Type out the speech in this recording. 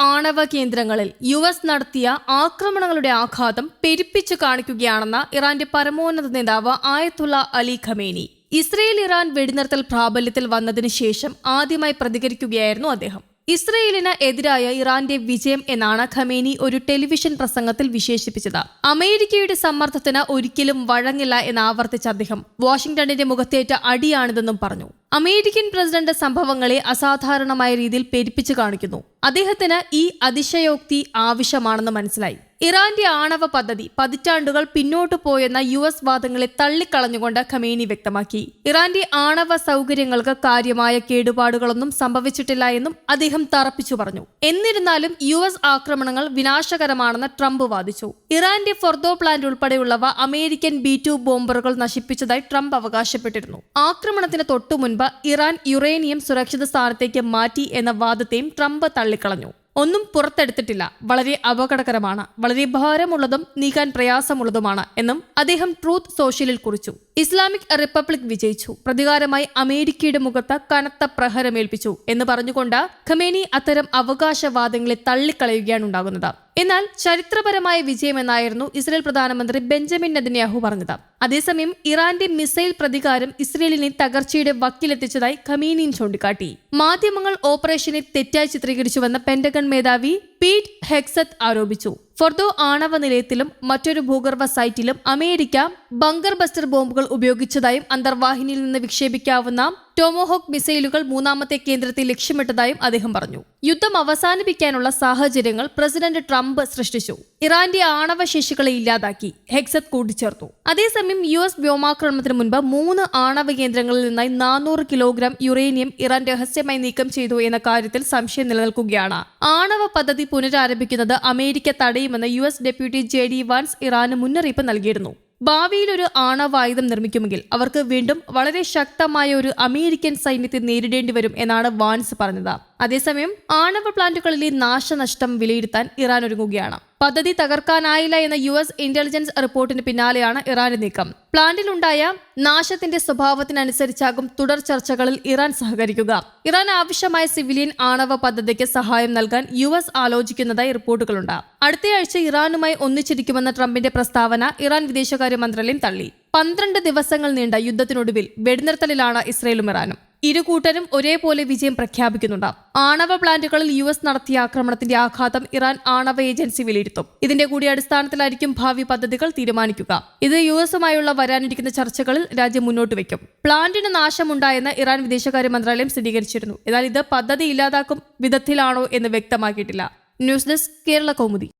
ആണവ കേന്ദ്രങ്ങളിൽ U S നടത്തിയ ആക്രമണങ്ങളുടെ ആഘാതം പെരുപ്പിച്ചു കാണിക്കുകയാണെന്ന ഇറാന്റെ പരമോന്നത നേതാവ് Ayatollah Ali Khamenei. Israel Iran വെടിനിർത്തൽ പ്രാബല്യത്തിൽ വന്നതിന് ശേഷം ആദ്യമായി പ്രതികരിക്കുകയായിരുന്നു അദ്ദേഹം. ഇസ്രയേലിന് എതിരായ ഇറാന്റെ വിജയം എന്നാണ് ഖമേനി ഒരു ടെലിവിഷൻ പ്രസംഗത്തിൽ വിശേഷിപ്പിച്ചത്. അമേരിക്കയുടെ സമ്മർദ്ദത്തിന് ഒരിക്കലും വഴങ്ങില്ല എന്ന് ആവർത്തിച്ച അദ്ദേഹം വാഷിംഗ്ടണിന്റെ മുഖത്തേറ്റ അടിയാണിതെന്നും പറഞ്ഞു. അമേരിക്കൻ പ്രസിഡന്റ് സംഭവങ്ങളെ അസാധാരണമായ രീതിയിൽ പെരുപ്പിച്ചു കാണിക്കുന്നു. അദ്ദേഹത്തിന് ഈ അതിശയോക്തി ആവശ്യമാണെന്ന് മനസ്സിലായി. ഇറാന്റെ ആണവ പദ്ധതി പതിറ്റാണ്ടുകൾ പിന്നോട്ടു പോയെന്ന യു എസ് വാദങ്ങളെ തള്ളിക്കളഞ്ഞുകൊണ്ട് ഖമേനി വ്യക്തമാക്കി. ഇറാന്റെ ആണവ സൗകര്യങ്ങൾക്ക് കാര്യമായ കേടുപാടുകളൊന്നും സംഭവിച്ചിട്ടില്ല എന്നും അദ്ദേഹം തറപ്പിച്ചു പറഞ്ഞു. എന്നിരുന്നാലും യു എസ് ആക്രമണങ്ങൾ വിനാശകരമാണെന്ന് ട്രംപ് വാദിച്ചു. ഇറാന്റെ ഫൊർദോ പ്ലാന്റ് ഉൾപ്പെടെയുള്ളവ അമേരിക്കൻ ബി ടു ബോംബറുകൾ നശിപ്പിച്ചതായി ട്രംപ് അവകാശപ്പെട്ടിരുന്നു. ആക്രമണത്തിന് തൊട്ടുമുൻപ് ഇറാൻ യുറേനിയം സുരക്ഷിത സ്ഥാനത്തേക്ക് മാറ്റി എന്ന വാദത്തെയും ട്രംപ് തള്ളിക്കളഞ്ഞു. ഒന്നും പുറത്തെടുത്തിട്ടില്ല. വളരെ അപകടകരമാണ്. വളരെ ഭാരമുള്ളതും നീക്കാൻ പ്രയാസമുള്ളതുമാണ് എന്നും അദ്ദേഹം ട്രൂത്ത് സോഷ്യലിൽ കുറിച്ചു. ഇസ്ലാമിക് റിപ്പബ്ലിക് വിജയിച്ചു. പ്രതികാരമായി അമേരിക്കയുടെ മുഖത്ത് കനത്ത പ്രഹരമേൽപ്പിച്ചു എന്ന് പറഞ്ഞുകൊണ്ട് ഖമേനി അത്തരം അവകാശവാദങ്ങളെ തള്ളിക്കളയുകയാണ് ഉണ്ടാകുന്നത്. എന്നാൽ ചരിത്രപരമായ വിജയമെന്നായിരുന്നു ഇസ്രയേൽ പ്രധാനമന്ത്രി ബെഞ്ചമിൻ നെതന്യാഹു പറഞ്ഞത്. അതേസമയം ഇറാന്റെ മിസൈൽ പ്രതികാരം ഇസ്രയേലിനെ തകർച്ചയുടെ വക്കിലെത്തിച്ചതായി ഖമീനിയും ചൂണ്ടിക്കാട്ടി. മാധ്യമങ്ങൾ ഓപ്പറേഷനെ തെറ്റായി ചിത്രീകരിച്ചുവെന്ന പെന്റഗൺ മേധാവി പീറ്റ് ഹെക്സത്ത് ആരോപിച്ചു. ഫൊർദോ ആണവ നിലയത്തിലും മറ്റൊരു ഭൂഗർഭ സൈറ്റിലും അമേരിക്ക ബങ്കർ ബസ്റ്റർ ബോംബുകൾ ഉപയോഗിച്ചതായും അന്തർവാഹിനിയിൽ നിന്ന് വിക്ഷേപിക്കാവുന്ന ടോമോഹോക്ക് മിസൈലുകൾ മൂന്നാമത്തെ കേന്ദ്രത്തിൽ ലക്ഷ്യമിട്ടതായും അദ്ദേഹം പറഞ്ഞു. യുദ്ധം അവസാനിപ്പിക്കാനുള്ള സാഹചര്യങ്ങൾ പ്രസിഡന്റ് ട്രംപ് സൃഷ്ടിച്ചു. ഇറാന്റെ ആണവ ശേഷികളെ ഇല്ലാതാക്കി ഹെക്സത്ത് കൂട്ടിച്ചേർത്തു. അതേസമയം യു എസ് വ്യോമാക്രമണത്തിന് മുൻപ് മൂന്ന് ആണവ കേന്ദ്രങ്ങളിൽ നിന്നായി നാനൂറ് കിലോഗ്രാം യുറേനിയം ഇറാൻ രഹസ്യമായി നീക്കം ചെയ്തു എന്ന കാര്യത്തിൽ സംശയം നിലനിൽക്കുകയാണ്. ആണവ പദ്ധതി പുനരാരംഭിക്കുന്നത് America തടയുമെന്ന് U S deputy J D Vance ഇറാന് മുന്നറിയിപ്പ് നൽകിയിരുന്നു. ഭാവിയിൽ ഒരു ആണവായുധം നിർമ്മിക്കുമെങ്കിൽ അവർക്ക് വീണ്ടും വളരെ ശക്തമായ ഒരു അമേരിക്കൻ സൈന്യത്തെ നേരിടേണ്ടി വരും എന്നാണ് വാൻസ് പറഞ്ഞത്. അതേസമയം ആണവ പ്ലാന്റുകളിലെ നാശനഷ്ടം വിലയിരുത്താൻ ഇറാൻ ഒരുങ്ങുകയാണ്. പദ്ധതി തകർക്കാനായില്ല എന്ന യു എസ് ഇന്റലിജൻസ് റിപ്പോർട്ടിന് പിന്നാലെയാണ് ഇറാന്റെ നീക്കം. പ്ലാന്റിലുണ്ടായ നാശത്തിന്റെ സ്വഭാവത്തിനനുസരിച്ചാകും തുടർ ചർച്ചകളിൽ ഇറാൻ സഹകരിക്കുക. ഇറാൻ ആവശ്യമായ സിവിലിയൻ ആണവ പദ്ധതിക്ക് സഹായം നൽകാൻ യു എസ് ആലോചിക്കുന്നതായി റിപ്പോർട്ടുകളുണ്ട്. അടുത്തയാഴ്ച ഇറാനുമായി ഒന്നിച്ചിരിക്കുമെന്ന ട്രംപിന്റെ പ്രസ്താവന ഇറാൻ വിദേശകാര്യ മന്ത്രാലയം തള്ളി. പന്ത്രണ്ട് ദിവസങ്ങൾ നീണ്ട യുദ്ധത്തിനൊടുവിൽ വെടിനിർത്തലിലാണ് ഇസ്രയേലും ഇറാനും. ഇരു കൂട്ടരും ഒരേപോലെ വിജയം പ്രഖ്യാപിക്കുന്നുണ്ട്. ആണവ പ്ലാന്റുകളിൽ യു എസ് നടത്തിയ ആക്രമണത്തിന്റെ ആഘാതം ഇറാൻ ആണവ ഏജൻസി വിലയിരുത്തും. ഇതിന്റെ കൂടി അടിസ്ഥാനത്തിലായിരിക്കും ഭാവി പദ്ധതികൾ തീരുമാനിക്കുക. ഇത് യു എസുമായുള്ള വരാനിരിക്കുന്ന ചർച്ചകളിൽ രാജ്യം മുന്നോട്ട് വയ്ക്കും. പ്ലാന്റിന് നാശമുണ്ടായെന്ന് ഇറാൻ വിദേശകാര്യ മന്ത്രാലയം സ്ഥിരീകരിച്ചിരുന്നു. എന്നാൽ ഇത് പദ്ധതി ഇല്ലാതാക്കും വിധത്തിലാണോ എന്ന് വ്യക്തമാക്കിയിട്ടില്ല. News desk Kerala Kaumudi.